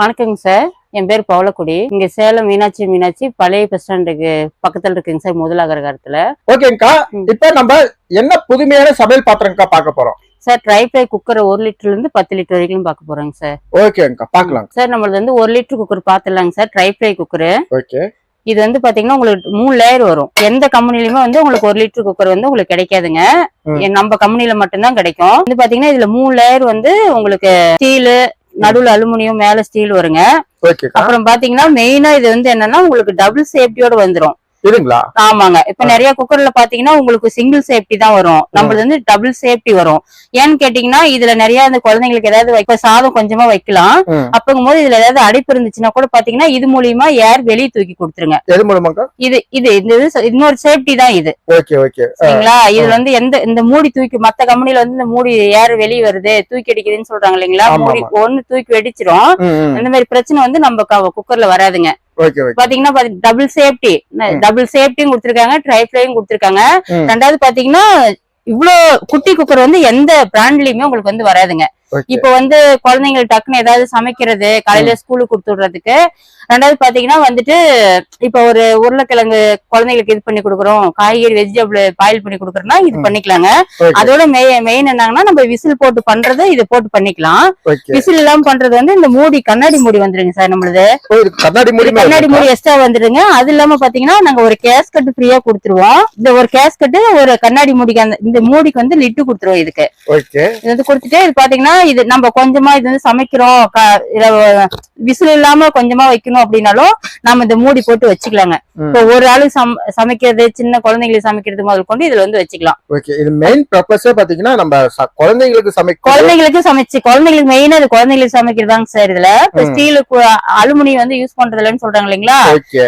வணக்கங்க சார். என் பேர் பவளக்குடி. இங்க சேலம் மீனாட்சி மீனாட்சி பழைய பஸ் ஸ்டாண்டுக்கு பக்கத்துல இருக்குங்க சார் முதலாகரகாரத்துல ஓகேங்கக்கா. இப்ப நம்ம என்ன புதுமையான சமையல் பாத்திரங்கக்கா பார்க்க போறோம்? சார் ட்ரை ஃப்ரை குக்கர் ஒரு லிட்டர்ல இருந்து பத்து லிட்டர் வரைக்கும் பார்க்க போறோங்க சார். ஓகேங்கக்கா பார்க்கலாம். சார் நம்மளது வந்து ஒரு litre cooker பாத்துலாங்க sir tri fry cooker okay. இது வந்து பாத்தீங்கன்னா உங்களுக்கு மூணு லேயர் வரும். எந்த கம்பெனிலுமே வந்து உங்களுக்கு ஒரு லிட்டர் குக்கர் வந்து உங்களுக்கு கிடைக்காதுங்க. நம்ம கம்பெனில மட்டும்தான் கிடைக்கும். வந்து பாத்தீங்கன்னா இதுல மூணு லேயர் வந்து உங்களுக்கு ஸ்டீலு நடுவுல அலுமினியம் மேல ஸ்டீல் வருங்க. அப்புறம் பாத்தீங்கன்னா மெயினா இது வந்து என்னன்னா உங்களுக்கு டபுள் சேஃப்டியோட வந்துரும். இதுங்களா? ஆமாங்க. இப்ப நிறைய குக்கர்ல பாத்தீங்கன்னா உங்களுக்கு சிங்கிள் சேஃப்டி தான் வரும். நம்மளது வந்து டபுள் சேஃப்டி வரும். ஏன்னு கேட்டீங்கன்னா இதுல நிறைய அந்த குழந்தைங்களுக்கு ஏதாவது வைக்க சாதம் கொஞ்சமா வைக்கலாம். அப்பங்கும் போது இதுல ஏதாவது அடைப்பு இருந்துச்சுன்னா கூட பாத்தீங்கன்னா இது மூலியமா ஏர் வெளியே தூக்கி கொடுத்துருங்க. எது மூலமாக்கா? இது இது இந்த இன்னொரு சேஃப்டி தான் இது. Okay okay. சரிங்களா? இதுல வந்து எந்த இந்த மூடி தூக்கி மத்த கம்பெனில வந்து இந்த மூடி ஏர் வெளியே வருது தூக்கி அடிக்குதுன்னு சொல்றாங்க இல்லைங்களா? மூடி ஒண்ணு தூக்கி வெடிச்சிரும். அந்த மாதிரி பிரச்சனை வந்து நம்ம குக்கர்ல வராதுங்க. பாத்தீங்கன்னா டபுள் சேஃப்டி. டபுள் சேஃப்டியும் கொடுத்திருக்காங்க ட்ரை ஃபிளையும் கொடுத்திருக்காங்க. ரெண்டாவது பாத்தீங்கன்னா இவ்ளோ குட்டி குக்கர் வந்து எந்த பிராண்ட்லயுமே உங்களுக்கு வந்து வராதுங்க இப்ப வந்து குழந்தைங்களுக்கு டக்குன்னு ஏதாவது சமைக்கிறது காலையில ஸ்கூலுக்கு கொடுத்து விடுறதுக்கு ரெண்டாவது பாத்தீங்கன்னா வந்துட்டு இப்ப ஒரு உருளைக்கிழங்கு குழந்தைங்களுக்கு இது பண்ணி கொடுக்குறோம் காய்கறி வெஜிடபிள் பாயில் பண்ணி கொடுக்குறோம்னா இது. பண்ணிக்கலாங்க. அதோட மெயின் என்னங்கன்னா நம்ம விசில் போட்டு பண்றது இது போட்டு பண்ணிக்கலாம். விசில் இல்லாம பண்றது வந்து இந்த மூடி கண்ணாடி மூடி வந்துருங்க சார் நம்மளது. கண்ணாடி மூடி கண்ணாடி மூடி எக்ஸ்ட்ரா வந்துருங்க. அது இல்லாம பாத்தீங்கன்னா நாங்க ஒரு கேஸ்கட் ஃப்ரீயா கொடுத்துருவோம். இந்த ஒரு கேஸ்கட் ஒரு கண்ணாடி மூடிக்கு அந்த இந்த மூடிக்கு வந்து லிட்டு கொடுத்துருவோம் இதுக்கு. இது வந்து கொடுத்துட்டு இது பாத்தீங்கன்னா இது நம்ம கொஞ்சமா இது வந்து சமைக்கிறோம்? விசில் இல்லாம கொஞ்சமா வைக்கணும் அப்படின்னாலும் நம்ம இந்த மூடி போட்டு வச்சுக்கலாங்க. இப்போ ஒரு ஆளு சம் சமைக்கிறது சின்ன குழந்தைங்களுக்கு சமைக்கிறது முதல் கொண்டு இதுல வந்து வச்சுக்கலாம். ஓகே இது மெயின் பர்பஸே பாத்தீங்கன்னா நம்ம குழந்தைங்களுக்கு சமைக்க குழந்தைங்களுக்கு சமைச்சு குழந்தைங்களுக்கு மெயினா இது குழந்தைங்களுக்கு சமைக்கிறதாங்க சார் இதுல. ஸ்டீலுக்கு அலுமினியம் வந்து யூஸ் பண்றது இல்லைன்னு சொல்றாங்க இல்லைங்களா?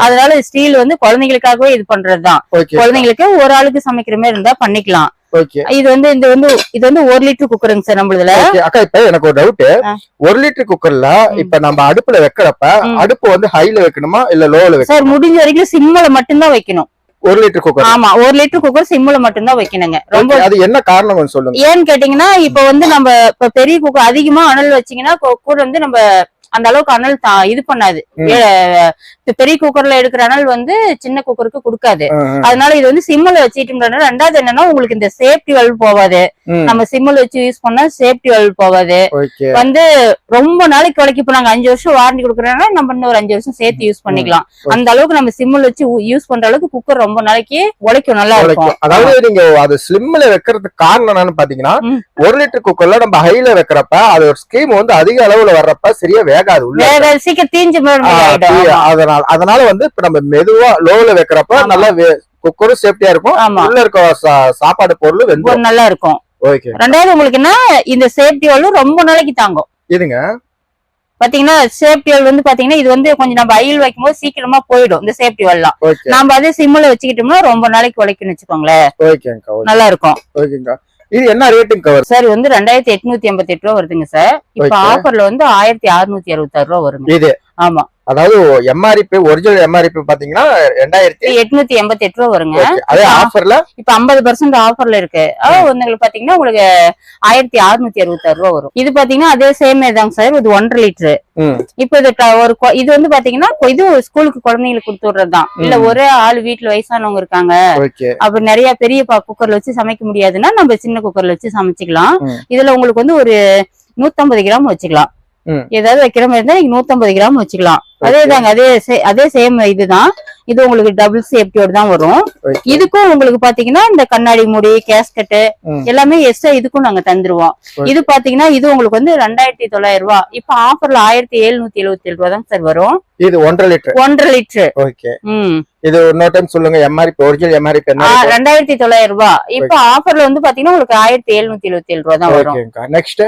அதனால ஸ்டீல் வந்து குழந்தைங்களுக்காகவே இது பண்றதுதான். குழந்தைங்களுக்கு ஒரு ஆளுக்கு சமைக்கிற மாதிரி இருந்தா பண்ணிக்கலாம். இது வந்து இந்த வந்து இது வந்து ஒரு லிட்டர் குக்கருங்க சார் நம்மளதுல. அக்கா இப்ப எனக்கு ஒரு டவுட். ஒரு லிட்டர் குக்கர்ல. இப்ப நம்ம அடுப்புல வைக்கிறப்ப. அடுப்பு வந்து ஹைல வைக்கணுமா இல்ல லோல வைக்கணும்? சார் முடிஞ்ச வரைக்கும் சிம்ல மட்டும்தான் வைக்கணும். ஒரு லிட்டர் குக்கர் ஆமா ஒரு லிட்டர் குக்கர் சிம்ல மட்டும்தான் வைக்கணுங்க. ரொம்ப அது என்ன காரணம் சொல்லுங்க. ஏன்னு கேட்டீங்கன்னா இப்ப வந்து நம்ம இப்ப பெரிய குக்கர் அதிகமா அனல் வச்சீங்கன்னா குக்கர் வந்து நம்ம அந்த அளவுக்கு அனல் தா- இது பண்ணாது. இப்ப பெரிய குக்கர்ல எடுக்கிற அனல் வந்து சின்ன குக்கருக்கு கொடுக்காது. அதனால இது வந்து சிம்ல வச்சுட்டோம்னா ரெண்டாவது என்னன்னா உங்களுக்கு இந்த சேஃப்டி வல்வ் போகாது ம். நம்ம சிம்ல வச்சு யூஸ் பண்ணா சேஃப்டி வல்வ் ஓகே வந்து ரொம்ப நாளைக்கு வரைக்கும் இப்ப நாங்க அஞ்சு வருஷம் வாரண்டி கொடுக்குறோம்னா நம்ம இன்னும் ஒரு அஞ்சு வருஷம் சேர்த்து யூஸ் பண்ணிக்கலாம். அந்த அளவுக்கு நம்ம சிம்மில் வச்சு யூஸ் பண்ற அளவுக்கு குக்கர் ரொம்ப நாளைக்கு உழைக்கும் நல்லா இருக்கும் உழைக்கும். அதாவது நீங்க அது ஸ்லிம்ல வைக்கிறதுக்கு காரணம் என்னன்னு பாத்தீங்கன்னா. ஒரு லிட்டர் குக்கர்ல நம்ம ஹைல வைக்கிறப்ப அது ஒரு ஸ்கீம் வந்து அதிக அளவுல வர்றப்ப சரியா வேகாது சீக்கிரம் தீஞ்சு. தீ- அதனால அதனால வந்து இப்ப நம்ம மெதுவா லோல வைக்கிறப்ப. நல்லா குக்கரும் சேஃப்டியா இருக்கும். உள்ள இருக்க சாப்பாடு பொருள் ஒரு வெந்துடும் நல்லா இருக்கும். ஓகே ரெண்டாவது உங்களுக்கு என்ன? இந்த சேஃப்டி வால்வு ரொம்ப நாளைக்கு தாங்கும். இதுங்க? பாத்தீங்கன்னா சேஃப்டி வால்வ் வந்து பாத்தீங்கன்னா இது வந்து கொஞ்சம் நம்ம அயில் வைக்கும்போது சீக்கிரமா போயிடும் இந்த சேஃப்டி வால்லாம் ஓகே நம்ம அதே சிம்மில் வச்சுக்கிட்டோம்னா ரொம்ப நாளைக்கு உழைக்கும்னு வச்சுக்கோங்களேன். நல்லா இருக்கும். இது என்ன ரேட்டுங்க சார் வந்து ரெண்டாயிரத்தி எட்நூத்தி எண்பத்தி எட்டு ரூபா வருதுங்க சார். இப்ப. ஆஃபர்ல வந்து ஆயிரத்தி அறுநூத்தி அறுபத்தாறு ரூபா வருங்க. இது? ஆமா. அதாவது எம்ஆர்பி ஒரிஜினல் எம்ஆர்பி பாத்தீங்கன்னா ரெண்டாயிரத்தி எட்நூத்தி எண்பத்தி எட்டு ரூபா வருங்க. அதே ஆஃபர்ல இப்ப ஐம்பது பர்சன்ட் ஆஃபர்ல இருக்கு. உங்களுக்கு பாத்தீங்கன்னா உங்களுக்கு ஆயிரத்தி அறுநூத்தி அறுபத்தாறு ரூபா வரும். இது பாத்தீங்கன்னா அதே சேம் தாங்க சார் இது ஒன்றரை லிட்டரு. இப்ப இது ஒரு இது வந்து பாத்தீங்கன்னா இது ஸ்கூலுக்கு குழந்தைங்களுக்கு கொடுத்து விடுறதுதான். இல்ல. ஒரே ஆள் வீட்டுல வயசானவங்க இருக்காங்க. அப்ப நிறைய பெரிய குக்கர்ல வச்சு சமைக்க முடியாதுன்னா நம்ம சின்ன குக்கர்ல வச்சு சமைச்சுக்கலாம். இதுல உங்களுக்கு வந்து ஒரு நூத்தம்பது கிராம் வச்சுக்கலாம். ஏதாவது வைக்கிற மாதிரி இருந்தா நீங்க நூத்தம்பது கிராம் வச்சுக்கலாம். அதே. தாங்க அதே அதே சேம் இதுதான். இது உங்களுக்கு டபுள் சேஃப்டியோட தான் வரும். இதுக்கும் உங்களுக்கு பாத்தீங்கன்னா இந்த கண்ணாடி மூடி கேஸ்கட்டு. எல்லாமே எக்ஸ்ட்ரா இதுக்கும் நாங்க தந்துருவோம். இது பாத்தீங்கன்னா இது உங்களுக்கு வந்து ரெண்டாயிரத்தி தொள்ளாயிரம் ரூபாய் இப்ப ஆஃபர்ல ஆயிரத்தி எழுநூத்தி எழுபத்தி ஏழு ரூபா தான் சார் வரும். இது ஒன்றரை லிட்டர். ஒன்றரை லிட்டரு. ஓகே ம். இது இன்னொரு டைம் சொல்லுங்க எம்ஆர்பி ஒரிஜினல் எம்ஆர்பி ரெண்டாயிரத்தி தொள்ளாயிரம் ரூபாய் இப்ப ஆஃபர்ல வந்து பாத்தீங்கன்னா உங்களுக்கு ஆயிரத்தி எழுநூத்தி எழுபத்தி ஏழு ரூபா தான் வரும். நெக்ஸ்ட்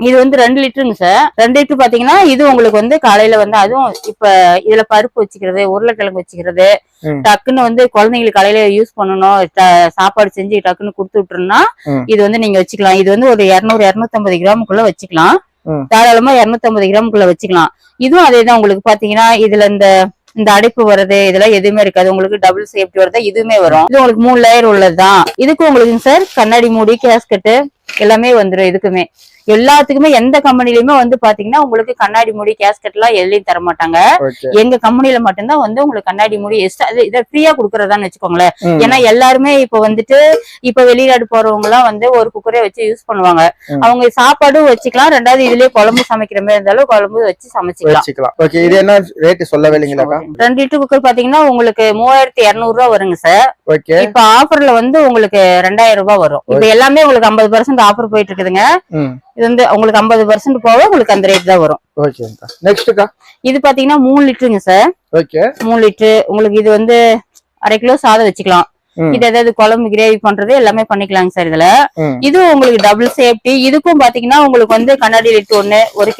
இது வந்து ரெண்டு லிட்டருங்க சார். ரெண்டு லிட்டர் பாத்தீங்கன்னா இது உங்களுக்கு வந்து காலையில வந்து அதுவும் இப்ப இதுல பருப்பு வச்சுக்கிறது உருளைக்கிழங்கு வச்சுக்கிறது. டக்குன்னு வந்து குழந்தைங்களுக்கு காலையில யூஸ் பண்ணணும் சாப்பாடு செஞ்சு டக்குன்னு கொடுத்து விட்டுருன்னா ம். இது வந்து நீங்க வச்சுக்கலாம். இது வந்து ஒரு இருநூறு இருநூத்தம்பது கிராமுக்குள்ள வச்சுக்கலாம். தாராளமா இருநூத்தம்பது கிராமுக்குள்ள வச்சுக்கலாம். இதுவும் அதே தான் உங்களுக்கு பாத்தீங்கன்னா இதுல இந்த இந்த அடைப்பு வர்றது இதெல்லாம் எதுவுமே இருக்காது. உங்களுக்கு டபுள் சேஃப்டி வருது இதுவுமே வரும். இது உங்களுக்கு மூணு லேயர் உள்ளதுதான். இதுக்கு உங்களுக்கு சார் கண்ணாடி மூடி கேஸ்கட்டு எல்லாமே வந்துரும் இதுக்குமே. எல்லாத்துக்குமே எந்த கம்பெனிலயுமே வந்து பாத்தீங்கன்னா உங்களுக்கு கண்ணாடி மூடி கேஸ்கெட் எல்லாம் எதுலயும் தர மாட்டாங்க. ஓகே எங்க கம்பெனில மட்டும்தான் வந்து உங்களுக்கு கண்ணாடி மூடி எக்ஸ்ட்ரா இதை ஃப்ரீயா குடுக்கறதான்னு வச்சுக்கோங்களேன். ஏன்னா எல்லாருமே இப்ப வந்துட்டு இப்ப வெளிநாடு போறவங்க எல்லாம் வந்து ஒரு குக்கரே வச்சு யூஸ் பண்ணுவாங்க. அவங்க சாப்பாடும் வச்சுக்கலாம். ரெண்டாவது இதுலயே குழம்பு சமைக்கிற மாதிரி இருந்தாலும் குழம்பு வச்சு சமைச்சுக்கலாம். வச்சுக்கலாம். ஓகே இது என்ன ரேட் சொல்லவே இல்லைங்களாக்கா ரெண்டு லிட்டர் குக்கர் பாத்தீங்கன்னா உங்களுக்கு மூவாயிரத்தி இருநூறு ரூபா வருங்க சார் ஓகே இப்ப ஆஃபர்ல வந்து உங்களுக்கு ரெண்டாயிரம் ரூபாய் வரும். இப்ப எல்லாமே உங்களுக்கு ஐம்பது பர்சன்ட் ஆஃபர் போயிட்டு இருக்குதுங்க. இது வந்து உங்களுக்கு ஐம்பது பர்சன்ட் போக உங்களுக்கு அந்த ரேட் தான் வரும். ஓகேங்கக்கா இது பாத்தீங்கன்னா மூணு லிட்டருங்க சார் ஓகே மூணு லிட்டரு. உங்களுக்கு இது வந்து அரை கிலோ சாதம் வச்சுக்கலாம். இது ஏதாவது குழம்பு கிரேவி பண்றது எல்லாமே பண்ணிக்கலாங்க சார் இதுல. ம். இது உங்களுக்கு டபுள் சேஃப்டி இதுக்கும் பாத்தீங்கன்னா உங்களுக்கு வந்து கண்ணாடி லிட் ஒண்ணு ஒரு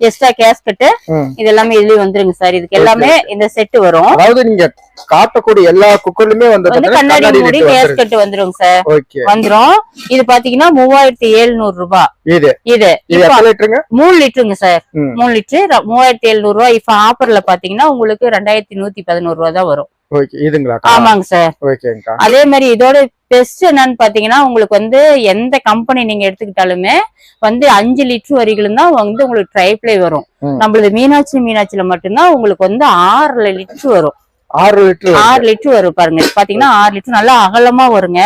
எக்ஸ்ட்ரா கேஸ்கட்டு ம். இது எல்லாமே இதுலயும் வந்துருங்க சார். இதுக்கு எல்லாமே இந்த செட் வரும். அதாவது நீங்க காட்டக்கூடிய எல்லா குக்கர்லயுமே வந்து கண்ணாடி மூடி. கேஸ்கட் வந்துருங்க. சார். வந்துரும். இது பாத்தீங்கன்னா மூவாயிரத்தி எழுநூறு ரூபாய் இது. இது. மூணு லிட்டருங்க சார். மூணு லிட்டரு. மூவாயிரத்தி எழுநூறு ரூபாய் இப்ப ஆஃபர்ல பாத்தீங்கன்னா உங்களுக்கு ரெண்டாயிரத்தி நூத்தி பதினோரு ரூபாய் தான் வரும். ஓகே ஆமாங்க சார். ஓகேங்கக்கா அதே மாதிரி இதோட பெஸ்ட் என்னன்னு பாத்தீங்கன்னா உங்களுக்கு வந்து எந்த கம்பெனி நீங்க எடுத்துக்கிட்டாலுமே வந்து அஞ்சு லிட்டர் வரைக்கும் தான் வந்து உங்களுக்கு ட்ரைப்ளே வரும். நம்மளது மீனாட்சி மீனாட்சியில மட்டும்தான் உங்களுக்கு வந்து ஆறு லிட்டர் வரும். ஆறு லிட்டர் ஆறு லிட்டர் வரும் பாருங்க. பாத்தீங்கன்னா ஆறு லிட்டர் நல்லா அகலமா வருங்க.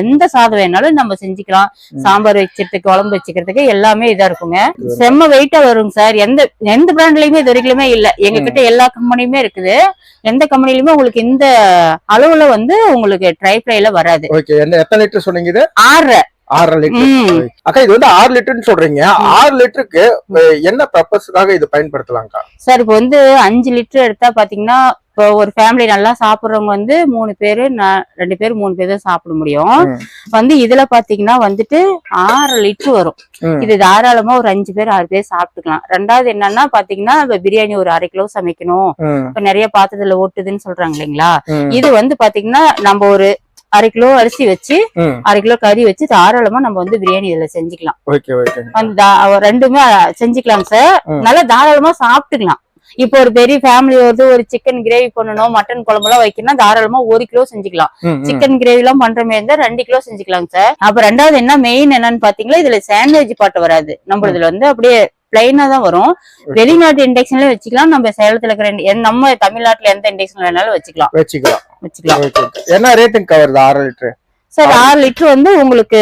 எந்த சாதம் வேணாலும் நம்ம செஞ்சுக்கலாம். சாம்பார் வச்சுக்கிறதுக்கு குழம்பு வச்சுக்கிறதுக்கு எல்லாமே இதா இருக்குங்க. செம்ம வெயிட்டா வருங்க சார். எந்த எந்த பிராண்ட்லயுமே இது வரைக்குமே இல்ல. எங்க கிட்ட எல்லா கம்பெனியுமே இருக்குது. எந்த கம்பெனிலுமே உங்களுக்கு இந்த அளவுல வந்து உங்களுக்கு ட்ரைப்ளைல வராது. ஓகே என்ன எத்தனை லிட்டர் சொன்னீங்க ஆறு லிட்டர். அக்கா இது வந்து ஆறு லிட்டர்னு சொல்றீங்க. ஆறு லிட்டருக்கு என்ன பர்பஸ்க்காக இது பயன்படுத்தலாம்க்கா? சார் இப்போ வந்து அஞ்சு லிட்டர் எடுத்தா பாத்தீங்கன்னா இப்போ ஒரு ஃபேமிலி நல்லா சாப்பிடுறவங்க வந்து மூணு பேரு ரெண்டு பேர் மூணு பேர் தான் சாப்பிட முடியும். வந்து இதுல பாத்தீங்கன்னா வந்துட்டு ஆறு லிட்டர் வரும். இது தாராளமா ஒரு அஞ்சு பேர் ஆறு பேர் சாப்பிட்டுக்கலாம். ரெண்டாவது என்னன்னா பாத்தீங்கன்னா பிரியாணி ஒரு அரை கிலோ சமைக்கணும். இப்ப நிறைய பாத்திரத்துல ஓட்டுதுன்னு சொல்றாங்க இல்லைங்களா? இது வந்து பாத்தீங்கன்னா நம்ம ஒரு அரை கிலோ அரிசி வச்சு. அரை கிலோ கறி வச்சு தாராளமா நம்ம வந்து பிரியாணி இதுல செஞ்சுக்கலாம். ரெண்டுமே செஞ்சுக்கலாம் சார். நல்லா தாராளமா சாப்பிட்டுக்கலாம். இப்போ ஒரு பெரிய ஃபேமிலி வந்து ஒரு சிக்கன் கிரேவி பண்ணணும் மட்டன் குழம்பு எல்லாம் வைக்கணும்னா தாராளமா ஒரு கிலோ செஞ்சுக்கலாம். சிக்கன் கிரேவி எல்லாம் பண்ற மாதிரி இருந்தா ரெண்டு கிலோ செஞ்சுக்கலாங்க சார் அப்ப ரெண்டாவது என்ன மெயின் என்னன்னு பாத்தீங்களா இதுல சாண்ட்விச் பாட்டு வராது. நம்ம இதுல வந்து அப்படியே பிளைனா தான் வரும். வெளிநாட்டு இண்டெக்ஷன்ல வச்சுக்கலாம். நம்ம சேலத்துல இருக்கிற நம்ம தமிழ்நாட்டுல எந்த இண்டெக்ஷன் வேணாலும் வச்சுக்கலாம். வச்சுக்கலாம். வச்சுக்கலாம். என்ன ரேட்டுங்க வருது ஆறு லிட்டரு? சார் ஆறு லிட்டர் வந்து உங்களுக்கு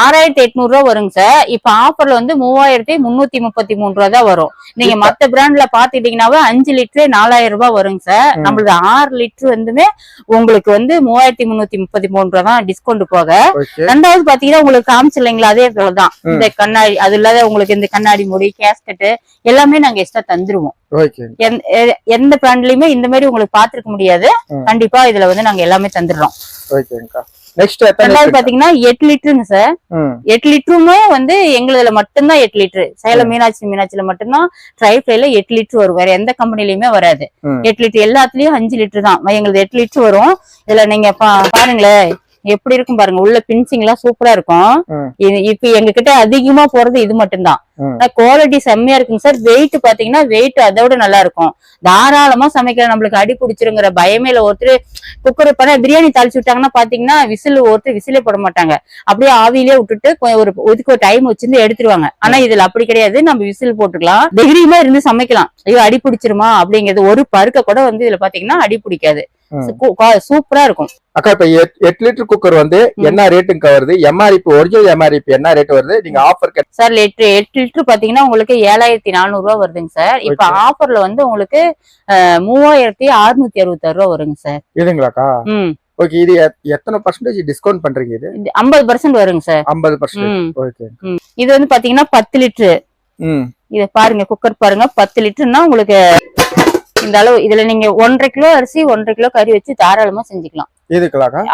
ஆறாயிரத்தி எட்நூறு ரூபா வருங்க சார். இப்ப ஆஃபர்ல வந்து மூவாயிரத்தி முன்னூத்தி முப்பத்தி மூணு ரூபா தான் வரும். நீங்க மத்த பிராண்ட்ல பாத்துக்கிட்டீங்கன்னாவே அஞ்சு லிட்டரே நாலாயிரம் ரூபாய் வருங்க சார். நம்மளது ஆறு லிட்டர் வந்துமே உங்களுக்கு வந்து மூவாயிரத்தி முன்னூத்தி முப்பத்தி மூணு ரூபா தான் டிஸ்கவுண்ட் போக. ரெண்டாவது பாத்தீங்கன்னா உங்களுக்கு காமிச்சு இல்லைங்களா அதே போலதான். இந்த கண்ணாடி அது இல்லாத உங்களுக்கு இந்த கண்ணாடி மூடி கேஸ்கெட் எல்லாமே நாங்க எக்ஸ்ட்ரா தந்துருவோம். எந்த பிராண்ட்லயுமே இந்த மாதிரி உங்களுக்கு பாத்துருக்க முடியாது. கண்டிப்பா இதுல வந்து நாங்க எல்லாமே தந்துடுறோம். நெக்ஸ்ட் ரெண்டாவது? பாத்தீங்கன்னா எட்டு லிட்டருங்க சார். எட்டு லிட்டருமே வந்து எங்களுதுல மட்டும்தான் எட்டு லிட்டர். சேலம் மீனாட்சி மீனாட்சியில மட்டும்தான் ட்ரை ஃப்ரைல எட்டு லிட்டர் வரும். வேற எந்த கம்பெனிலயுமே வராது. எட்டு லிட்டர் எல்லாத்துலயும் அஞ்சு லிட்டர் தான் எங்களுக்கு எட்டு லிட்டர் வரும். இதுல நீங்க பாருங்களேன். எப்படி இருக்கும் பாருங்க உள்ள பின்சிங் எல்லாம் சூப்பரா இருக்கும். இப்ப எங்க கிட்ட அதிகமா போறது இது மட்டும்தான். குவாலிட்டி செம்மையா இருக்குங்க சார். வெயிட் பாத்தீங்கன்னா வெயிட் அதோட நல்லா இருக்கும். தாராளமா சமைக்கிற நம்மளுக்கு அடி பிடிச்சிருங்கிற பயமே இல்ல. ஒருத்தர் குக்கர் பண்ண பிரியாணி தாளிச்சு விட்டாங்கன்னா பாத்தீங்கன்னா விசில் ஒருத்தர் விசிலே போட மாட்டாங்க. அப்படியே ஆவியிலே விட்டுட்டு ஒரு இதுக்கு ஒரு டைம் வச்சிருந்து எடுத்துருவாங்க. ஆனா இதுல அப்படி கிடையாது. நம்ம விசில் போட்டுக்கலாம். தைரியமா இருந்து சமைக்கலாம். ஐயோ அடி பிடிச்சிருமா அப்படிங்கிறது ஒரு பருக்க கூட வந்து இதுல பாத்தீங்கன்னா அடி பிடிக்காது. சூப்பரா இருக்கும். அக்கா இப்ப எட்- எட்டு லிட்டர் குக்கர் வந்து. என்ன ரேட்டுங்க வருது? எம்ஆர்பி ஒரிஜினல் எம்ஆர்பி என்ன ரேட் வருது? நீங்க ஆஃபர் சார் எட்டு எட்டு லிட்டர் பாத்தீங்கன்னா உங்களுக்கு ஏழாயிரத்தி நானூறு ரூபா வருதுங்க சார் இப்ப. ஆஃபர்ல வந்து உங்களுக்கு மூவாயிரத்தி அறுநூத்தி அறுபத்தாறு ரூபா வருங்க சார் இதுங்களாக்கா? ஓகே இது எத்- எத்தனை பர்சன்டேஜ் டிஸ்கவுண்ட் பண்றீங்க இது? ஐம்பது பர்சன்ட் வருங்க சார் ஐம்பது பர்சன்டேஜ் ம். ஓகே இது வந்து பாத்தீங்கன்னா பத்து லிட்டரு இத பாருங்க குக்கர் பாருங்க பத்து லிட்டர்னா உங்களுக்கு இந்த அளவு இதுல நீங்க ஒன்றரை கிலோ அரிசி ஒன்றரை கிலோ கறி வச்சு தாராளமா செஞ்சுக்கலாம்.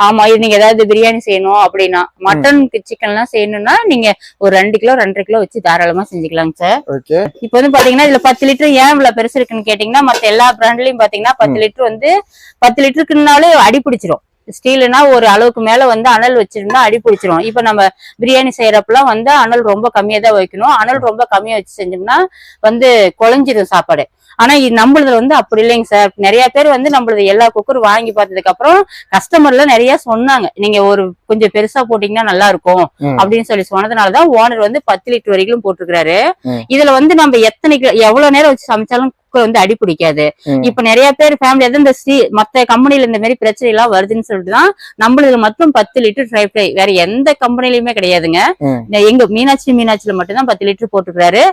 ஆமா இது நீங்க ஏதாவது பிரியாணி செய்யணும் அப்படின்னா மட்டன் சிக்கன் எல்லாம் செய்யணும்னா நீங்க ஒரு ரெண்டு கிலோ ரெண்டரை கிலோ வச்சு தாராளமா செஞ்சுக்கலாங்க சார். ஓகே. இப்போ வந்து பாத்தீங்கன்னா இதுல பத்து லிட்டர் ஏன் இவ்வளவு பெருசு இருக்குன்னு கேட்டீங்கன்னா மத்த எல்லா பிராண்ட்லயும் பாத்தீங்கன்னா பத்து லிட்டர் வந்து பத்து லிட்டருக்குனாலே அடி பிடிச்சிரும். ஸ்டீல்னா ஒரு அளவுக்கு மேல வந்து அனல் வச்சிருந்தா அடி பிடிச்சிரும். இப்ப நம்ம பிரியாணி செய்யறப்பெல்லாம் வந்து அனல் ரொம்ப கம்மியா தான் வைக்கணும். அனல் ரொம்ப கம்மியா வச்சு செஞ்சோம்னா வந்து குழஞ்சிரும் சாப்பாடு. ஆனா இது நம்மளதுல வந்து அப்படி இல்லைங்க சார். நிறைய பேர் வந்து நம்மளது எல்லா குக்கர் வாங்கி பார்த்ததுக்கு அப்புறம் கஸ்டமர்ல நிறைய சொன்னாங்க. நீங்க ஒரு கொஞ்சம் பெருசா போட்டீங்கன்னா நல்லா இருக்கும். அப்படின்னு சொல்லி சொன்னதுனாலதான் ஓனர் வந்து பத்து லிட்டர் வரைக்கும் போட்டிருக்காரு ம். இதுல வந்து நம்ம எத்தனை எவ்வளவு நேரம் வச்சு சமைச்சாலும் குக்கர் வந்து அடி பிடிக்காது ம். இப்ப நிறைய பேர் ஃபேமிலி வந்து இந்த ஸ்ரீ மத்த கம்பெனில இந்த மாதிரி பிரச்சனை எல்லாம் வருதுன்னு சொல்லிட்டு தான் நம்மளதுல மட்டும் பத்து லிட்டர் ட்ரை ஃப்ரை வேற எந்த கம்பெனிலயுமே கிடையாதுங்க எங்க மீனாட்சி மீனாட்சியில மட்டும்தான் பத்து லிட்டர் போட்டுக்கிறாரு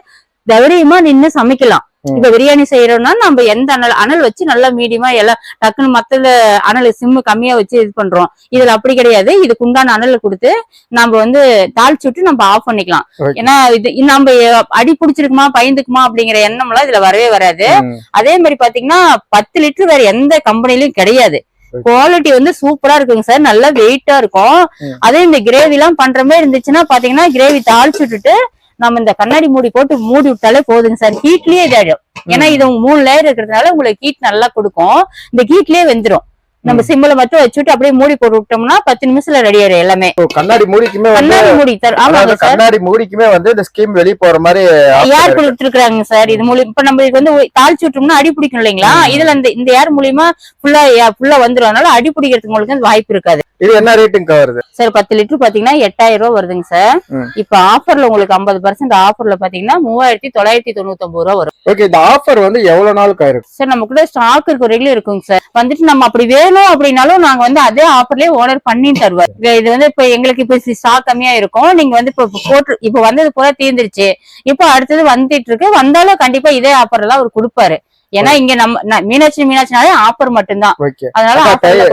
தைரியமா நின்னு சமைக்கலாம். இப்ப பிரியாணி செய்யறோம்னா நம்ம எந்த அனல் அனல் வச்சு நல்லா மீடியமா எல்லாம் டக்குன்னு மத்ததுல அனல் சிம்மு கம்மியா வச்சு இது பண்றோம் இதுல அப்படி கிடையாது இதுக்கு உண்டான அனல் கொடுத்து நம்ம வந்து தாளிச்சு விட்டு நம்ம ஆஃப் பண்ணிக்கலாம். ஏன்னா இது நம்ம அடி பிடிச்சிருக்குமா பயந்துக்குமா அப்படிங்கிற எண்ணம்லாம் இதுல வரவே வராது. அதே மாதிரி பாத்தீங்கன்னா பத்து லிட்டர் வேற எந்த கம்பெனிலயும் கிடையாது. குவாலிட்டி வந்து சூப்பரா இருக்குங்க சார் நல்லா வெயிட்டா இருக்கும். அதே இந்த கிரேவி எல்லாம் பண்ற மாதிரி இருந்துச்சுன்னா பாத்தீங்கன்னா கிரேவி தாளிச்சு விட்டுட்டு நம்ம இந்த கண்ணாடி மூடி போட்டு மூடி விட்டாலே போதுங்க சார். ஹீட்லயே இதாயிடும். ஏன்னா இது மூணு லேயர் இருக்கிறதுனால உங்களுக்கு ஹீட் நல்லா கொடுக்கும். இந்த ஹீட்லயே வெந்துரும். நம்ம சிம்ல மட்டும் வச்சுட்டு அப்படியே மூடி போட்டு விட்டோம்னா பத்து நிமிஷத்துல ரெடி ஆயிடும் எல்லாமே. கண்ணாடி மூடிக்குமே கண்ணாடி மூடி சார் ஆமாங்க சார். கண்ணாடி மூடிக்குமே வந்து இந்த ஸ்கீம் வெளிய போற மாதிரி ஏர். கொடுத்துருக்காங்க சார்? இது மூலியம் இப்ப நம்மளுக்கு வந்து தாளிச்சு விட்டோம்னா அடி பிடிக்கும் இல்லைங்களா. இதுல இந்த இந்த ஏர் மூலியமா ஃபுல்லா ஃபுல்லா வந்துரும். அதனால அடி பிடிக்கிறதுக்கு உங்களுக்கு வந்து வாய்ப்பு இருக்காது. இது என்ன ரேட்டுங்க வருது? சார் பத்து லிட்டர் பாத்தீங்கன்னா எட்டாயிரம் ரூபாய் வருதுங்க சார். இப்ப ஆஃபர்ல உங்களுக்கு ஐம்பது பர்சன்ட் ஆஃபர்ல பாத்தீங்கன்னா மூவாயிரத்தி தொள்ளாயிரத்தி தொண்ணூத்தி ஒன்பது ரூபா வரும். ஓகே இந்த ஆஃபர் வந்து எவ்வளவு நாளுக்கு ஆயிருக்கு சார் நம்ம கூட ஸ்டாக் இருக்க ரெகுலர் இருக்குங்க சார். வந்துட்டு நம்ம அப்படி வேணும் அப்படின்னாலும் நாங்க வந்து அதே ஆஃபர்லயே ஓனர் பண்ணி தருவார் இது- வந்து இப்ப எங்களுக்கு இப்ப ஸ்டாக் கம்மியா இருக்கும். நீங்க வந்து இப்ப போட்டு இப்ப வந்தது பூரா தீர்ந்துருச்சு. இப்ப அடுத்தது வந்துட்டு இருக்கு. வந்தாலும் கண்டிப்பா இதே ஆஃபர் எல்லாம் அவர் கொடுப்பாரு. ஏன்னா இங்க நம்ம மீனாட்சி மீனாட்சினாலே ஆஃபர் மட்டும்தான். அதனால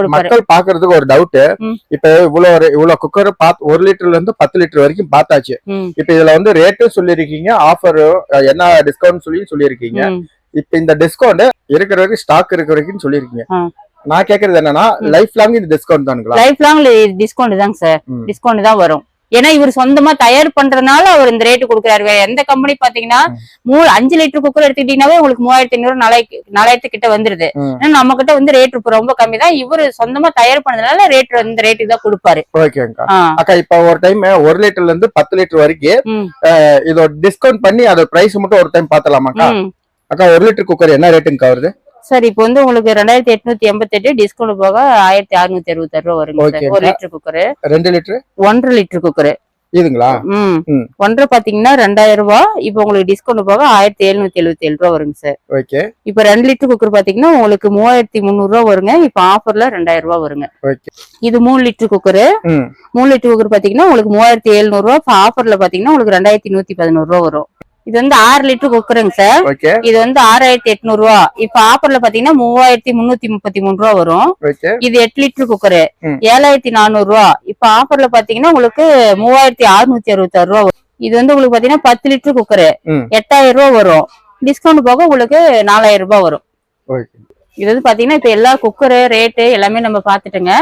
மக்கள் பாக்குறதுக்கு ஒரு டவுட். இப்ப இவ்வளவு இவ்வளவு குக்கர் ஒரு லிட்டர்ல இருந்து பத்து லிட்டர் வரைக்கும் பார்த்தாச்சு. இப்ப இதுல வந்து ரேட்டும் சொல்லிருக்கீங்க ஆஃபர் என்ன டிஸ்கவுண்ட் சொல்லி சொல்லியிருக்கீங்க. ம். இப்ப இந்த டிஸ்கவுண்ட் இருக்கிற வரைக்கும் ஸ்டாக் இருக்கிற வரைக்கும் சொல்லியிருக்கீங்க. ஆ. நான் கேக்குறது என்னன்னா. லைஃப் லாங் இந்த டிஸ்கவுண்ட் தானுங்களா? லைஃப் லாங் டிஸ்கவுண்ட் தாங்க சார். டிஸ்கவுண்ட் தான் வரும். ஏன்னா இவர் சொந்தமா தயார் பண்றதுனால அவர் இந்த ரேட்டு கொடுக்குறாரு. வேற எந்த கம்பெனி பாத்தீங்கன்னா ம். மூ அஞ்சு லிட்டர் குக்கர் எடுத்துக்கிட்டீங்கன்னாவே உங்களுக்கு மூவாயிரத்தி ஐநூறு நாலாயிரத்து நாலாயிரத்து கிட்ட வந்துருது. ஆனா நம்ம கிட்ட வந்து ரேட் இப்ப ரொம்ப கம்மி தான். இவரு சொந்தமா தயார் பண்ணதுனால ரேட் இந்த ரேட்டுக்கு தான் கொடுப்பாரு. ஓகேங்கக்கா ஆ, அக்கா இப்ப ஒரு டைம் ஒரு லிட்டர்ல இருந்து பத்து லிட்டர் வரைக்கும் இதோட டிஸ்கவுண்ட் பண்ணி அதோட பிரைஸ் மட்டும் ஒரு டைம் பாத்தலாமாக்கா ம். அக்கா ஒரு லிட்டர் குக்கர் என்ன ரேட்டுங்கக்கா வருது? சார் இப்போ வந்து உங்களுக்கு ரெண்டாயிரத்தி எட்நூத்தி எண்பத்தி எட்டு டிஸ்கவுண்ட் போக ஆயிரத்தி அறுநூத்தி அறுபத்தாறு ரூபா வருங்க சார் ஒரு லிட்டர் குக்கரு ரெண்டு லிட்டர் ஒன்றரை லிட்டர் குக்கரு இதுங்களா? ம். ஒன்றரை பாத்தீங்கன்னா ரெண்டாயிரம் ரூபாய் இப்போ உங்களுக்கு டிஸ்கவுண்ட் போக ஆயிரத்தி எழுநூத்தி எழுபத்தி ஏழு ரூபா வருங்க சார் ஓகே இப்ப ரெண்டு லிட்டர் குக்கர் பாத்தீங்கன்னா உங்களுக்கு மூவாயிரத்தி முந்நூறு ரூபா வருங்க. இப்ப ஆஃபர்ல ரெண்டாயிரம் ரூபா வருங்க. இது மூணு லிட்டர் குக்கரு மூணு லிட்டர் குக்கர் பாத்தீங்கன்னா உங்களுக்கு மூவாயிரத்தி எழுநூறு ரூபா. ஆஃபர்ல பாத்தீங்கன்னா உங்களுக்கு ரெண்டாயிரத்தி நூத்தி பதினோரு ரூபா வரும். இது வந்து ஆறு லிட்டர் குக்கருங்க சார். இது வந்து ஆறாயிரத்தி எட்நூறு ரூபா இப்ப ஆஃபர்ல பாத்தீங்கன்னா மூவாயிரத்தி முன்னூத்தி முப்பத்தி மூணு ரூபா வரும் இது எட்டு லிட்டர் குக்கரு. ஏழாயிரத்தி நானூறு ரூபா இப்ப ஆஃபர்ல பாத்தீங்கன்னா உங்களுக்கு மூவாயிரத்தி அறுநூத்தி அறுபத்தாறு ரூபா வரும். இது வந்து உங்களுக்கு பாத்தீங்கன்னா பத்து லிட்டர் குக்கரு. எட்டாயிரம் ரூபா வரும். டிஸ்கவுண்ட் போக உங்களுக்கு நாலாயிரம் ரூபாய் வரும் இது வந்து பாத்தீங்கன்னா இப்ப எல்லா குக்கரு ரேட்டு எல்லாமே நம்ம பாத்துட்டோங்க.